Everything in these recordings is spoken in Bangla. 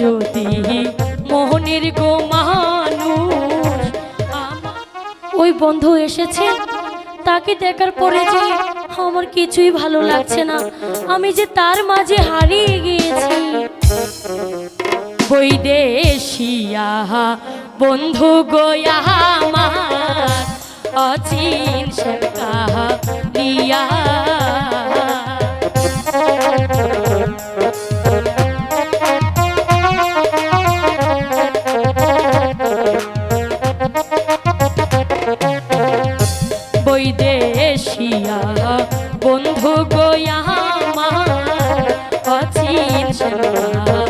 যদি মোহনের গো ওই বন্ধু এসেছে, তাকে দেখার পরে যে আমার কিছুই ভালো লাগছে না। আমি যে তার মাঝে হারিয়ে গিয়েছি। বৈদেশিয়া বন্ধু গোয়া আমার, অচিন সরকার অচিন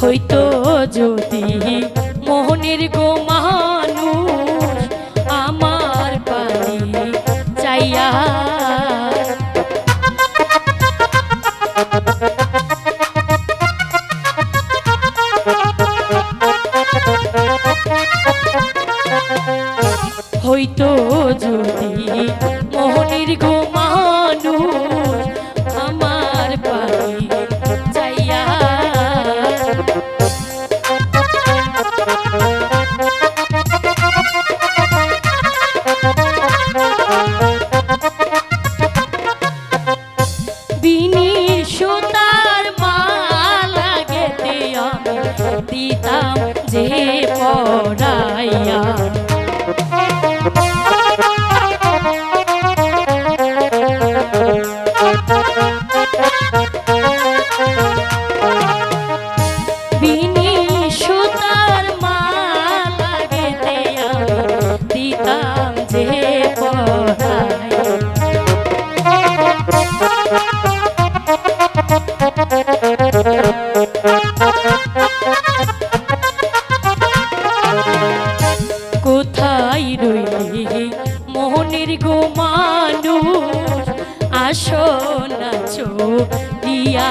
হইতো যদি মোহনের গো হইতো যদি মোহনের গো মানুষ আমার আমি দিতাম যে পড়াইয়া কোথায় রইলি মোহনের গো মানুষ? আসো নাচো দিয়া।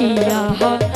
বন্ধু গো